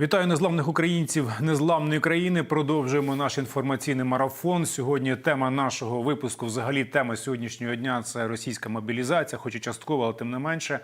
Вітаю незламних українців незламної країни. Продовжуємо наш інформаційний марафон. Сьогодні тема нашого випуску, взагалі, тема сьогоднішнього дня це російська мобілізація, хоч і частково, але тим не менше.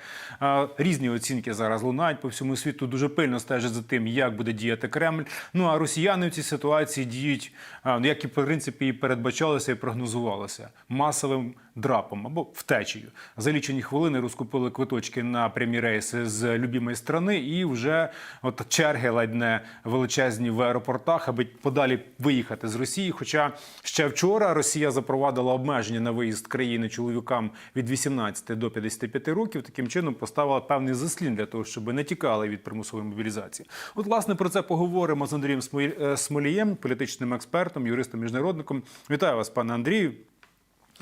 Різні оцінки зараз лунають по всьому світу. Дуже пильно стежать за тим, як буде діяти Кремль. Ну а росіяни в цій ситуації діють, ну, як і в принципі і передбачалося і прогнозувалося масовим драпом або втечею. За лічені хвилини розкупили квиточки на прямі рейси з любимої страни, і вже от черги ледь не величезні в аеропортах, аби подалі виїхати з Росії. Хоча ще вчора Росія запровадила обмеження на виїзд країни чоловікам від 18 до 55 років. Таким чином поставила певний заслін для того, щоб не тікали від примусової мобілізації. От власне про це поговоримо з Андрієм е, Смолієм, політичним експертом, юристом, міжнародником. Вітаю вас, пане Андрію.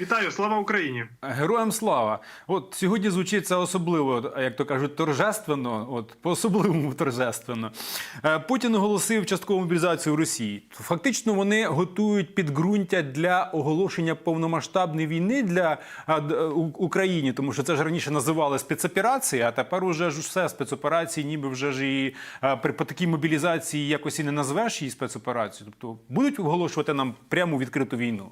Вітаю, слава Україні! Героям слава! От сьогодні звучить це особливо, як то кажуть, торжественно, от по-особливому торжественно. Е, Путін оголосив часткову мобілізацію Росії. Фактично вони готують підґрунтя для оголошення повномасштабної війни для а, д- у- Україні, тому що це ж раніше називали спецоперації, а тепер уже ж все спецоперації, ніби вже ж і при по такій мобілізації якось і не назвеш її спецоперацією. Тобто будуть оголошувати нам пряму відкриту війну.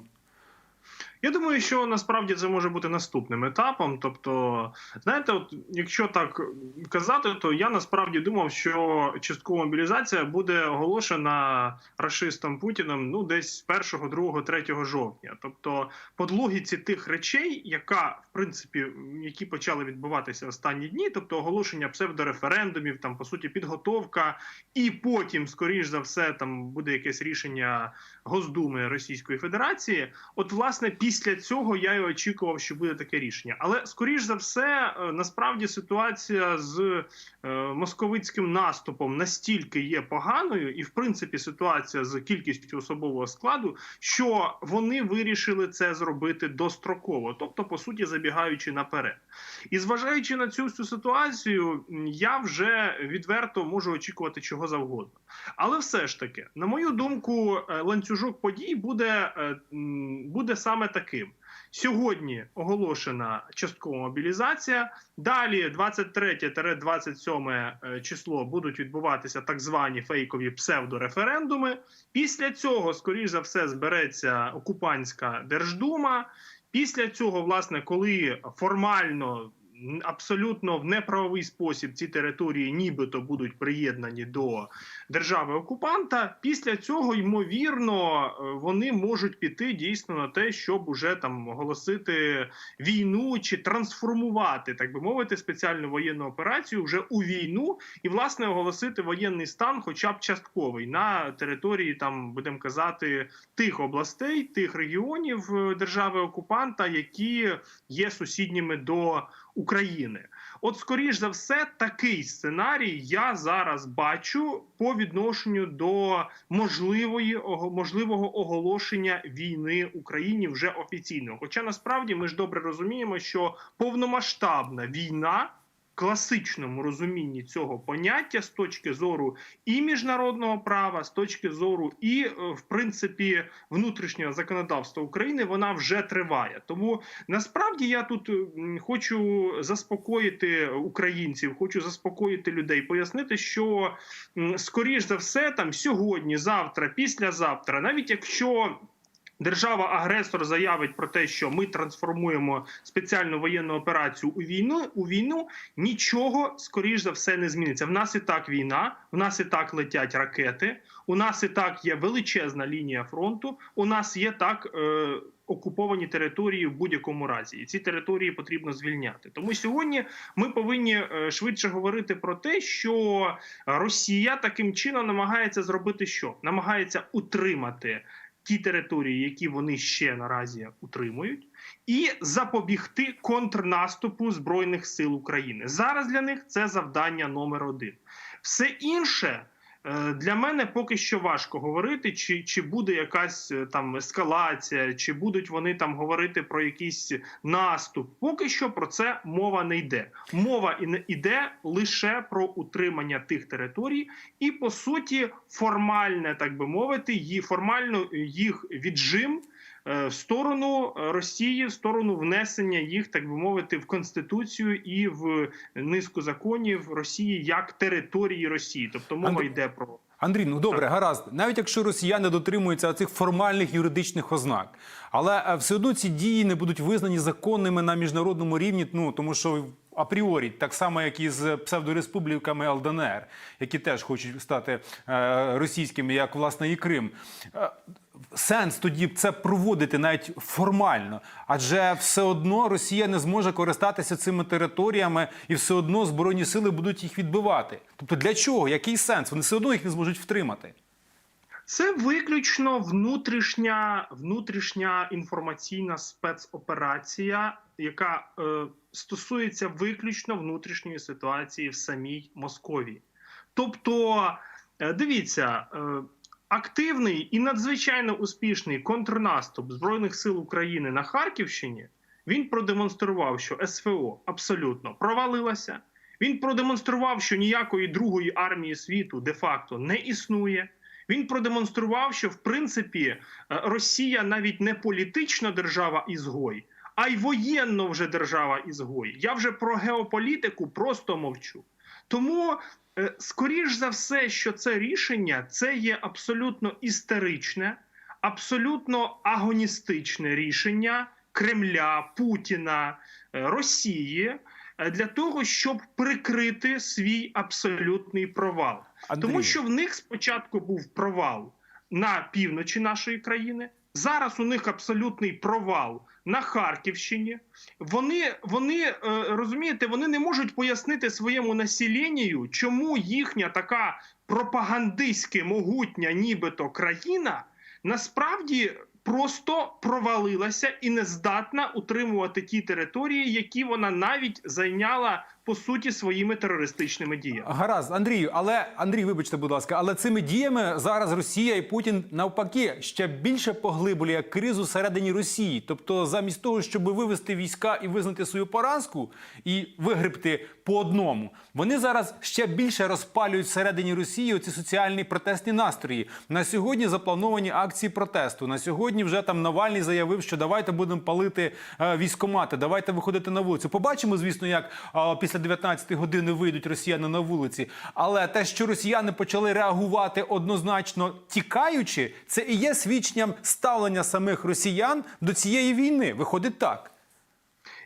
Я думаю, що насправді це може бути наступним етапом. Тобто, знаєте, от якщо так казати, то я насправді думав, що часткова мобілізація буде оголошена рашистом Путіним ну десь 1, 2, 3 жовтня. Тобто, по логіці тих речей, яка в принципі які почали відбуватися останні дні, тобто оголошення псевдореферендумів, там по суті підготовка, і потім, скоріш за все, там буде якесь рішення Госдуми Російської Федерації. От, власне, після цього я і очікував, що буде таке рішення. Але скоріш за все, е, насправді ситуація з е, московицьким наступом настільки є поганою, і в принципі ситуація з кількістю особового складу, що вони вирішили це зробити достроково, тобто, по суті, забігаючи наперед. І зважаючи на цю всю ситуацію, я вже відверто можу очікувати чого завгодно. Але все ж таки, на мою думку, е, ланцюжок подій буде, буде саме таким. Сьогодні оголошена часткова мобілізація. Далі 23-27 е, число будуть відбуватися так звані фейкові псевдореферендуми. Після цього, скоріш за все, збереться окупантська держдума. Після цього, власне, коли формально абсолютно в неправовий спосіб ці території нібито будуть приєднані до держави окупанта. Після цього, ймовірно, е, вони можуть піти дійсно на те, щоб уже там оголосити війну чи трансформувати, так би мовити, спеціальну воєнну операцію вже у війну і власне оголосити воєнний стан, хоча б частковий на території там будемо казати тих областей, тих регіонів е, держави окупанта, які є сусідніми до України. От, скоріш за все, такий сценарій я зараз бачу по відношенню до можливої можливого оголошення війни Україні вже офіційно. Хоча насправді ми ж добре розуміємо, що повномасштабна війна. Класичному розумінні цього поняття з точки зору і міжнародного права, з точки зору і е, в принципі внутрішнього законодавства України вона вже триває. Тому насправді я тут хочу заспокоїти українців, хочу заспокоїти людей, пояснити, що скоріш за все, там сьогодні, завтра, післязавтра, навіть якщо. Держава-агресор заявить про те, що ми трансформуємо спеціальну воєнну операцію у війну. У війну нічого скоріш за все не зміниться. В нас і так війна, в нас і так летять ракети. У нас і так є величезна лінія фронту. У нас є так е, окуповані території в будь-якому разі, і ці території потрібно звільняти. Тому сьогодні ми повинні е, швидше говорити про те, що Росія таким чином намагається зробити що намагається утримати ті території, які вони ще наразі утримують, і запобігти контрнаступу збройних сил України. Зараз для них це завдання номер один. Все інше. Е, Для мене поки що важко говорити, чи, чи буде якась е, там ескалація, чи будуть вони там говорити про якийсь наступ. Поки що про це мова не йде. Мова і не йде лише про утримання тих територій, і по суті, формальне, так би мовити, її формально їх віджим е, в сторону Росії, в сторону внесення їх, так би мовити, в конституцію і в низку законів Росії як території Росії. Тобто мова Андрій- йде про Андрій, ну добре, гаразд. Навіть якщо росіяни дотримуються цих формальних юридичних ознак, але е, все одно ці дії не будуть визнані законними на міжнародному рівні, ну тому що. Апріорі, так само, як і з псевдореспубліками ЛДНР, які теж хочуть стати е, російськими, як власне і Крим. Сенс тоді це проводити навіть формально, адже все одно Росія не зможе користатися цими територіями, і все одно збройні сили будуть їх відбивати. Тобто для чого? Який сенс? Вони все одно їх не зможуть втримати. Це виключно внутрішня, внутрішня інформаційна спецоперація, яка е, стосується виключно внутрішньої ситуації в самій Московії. Тобто, е, дивіться, е, активний і надзвичайно успішний контрнаступ Збройних сил України на Харківщині він продемонстрував, що СВО абсолютно провалилася. Він продемонстрував, що ніякої другої армії світу де-факто не існує. Він продемонстрував, що в принципі е, Росія навіть не політична держава ізгой, а й воєнно вже держава ізгой. Я вже про геополітику просто мовчу. Тому, е, скоріш за все, що це рішення це є абсолютно істеричне, абсолютно агоністичне рішення Кремля, Путіна, е, Росії е, для того, щоб прикрити свій абсолютний провал. Андрій, Тому що в них спочатку був провал на півночі нашої країни. Зараз у них абсолютний провал на Харківщині. Вони, вони е, розумієте, вони не можуть пояснити своєму населенню, чому їхня така пропагандистськи могутня, нібито країна, насправді просто провалилася і не здатна утримувати ті території, які вона навіть зайняла по суті своїми терористичними діями. Гаразд, Андрію, але Андрій, вибачте, будь ласка, але цими діями зараз Росія і Путін навпаки ще більше поглиблює кризу всередині Росії. Тобто, замість того, щоб вивести війська і визнати свою поразку і вигребти по одному, вони зараз ще більше розпалюють всередині Росії оці соціальні протестні настрої. На сьогодні заплановані акції протесту. На сьогодні вже там Навальний заявив, що давайте будемо палити е, військомати, давайте виходити на вулицю. Побачимо, звісно, як е, після 19 години вийдуть росіяни на вулиці. Але те, що росіяни почали реагувати однозначно тікаючи, це і є свідченням ставлення самих росіян до цієї війни. Виходить так.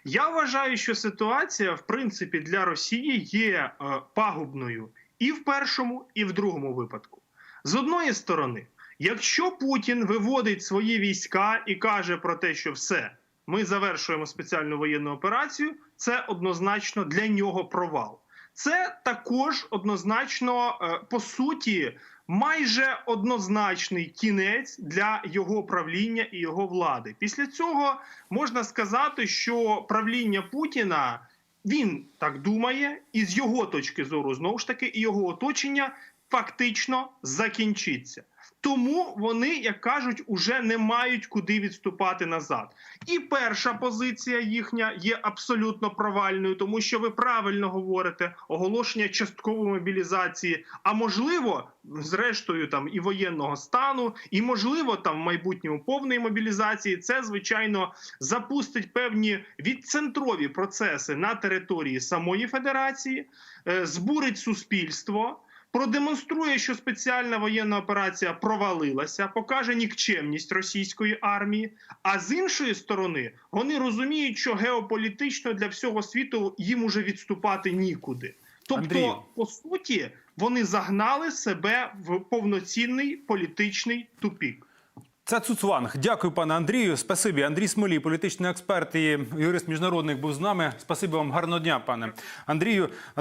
Я вважаю, що ситуація, в принципі, для Росії є е, пагубною і в першому, і в другому випадку. З одної сторони, якщо Путін виводить свої війська і каже про те, що все, ми завершуємо спеціальну воєнну операцію, це однозначно для нього провал. Це також однозначно, е, по суті, майже однозначний кінець для його правління і його влади. Після цього можна сказати, що правління Путіна він так думає, і з його точки зору, знову ж таки, і його оточення фактично закінчиться. Тому вони, як кажуть, уже не мають куди відступати назад. І перша позиція їхня є абсолютно провальною, тому що ви правильно говорите оголошення часткової мобілізації, а можливо, зрештою, там і воєнного стану, і можливо, там в майбутньому повної мобілізації. Це звичайно запустить певні відцентрові процеси на території самої федерації, е, збурить суспільство продемонструє, що спеціальна воєнна операція провалилася, покаже нікчемність російської армії. А з іншої сторони, вони розуміють, що геополітично для всього світу їм уже відступати нікуди. Тобто, Андрію. по суті, вони загнали себе в повноцінний політичний тупік. Це Цуцванг. Дякую, пане Андрію. Спасибі. Андрій Смолій, політичний експерт і юрист міжнародних, був з нами. Спасибі вам. Гарного дня, пане Андрію.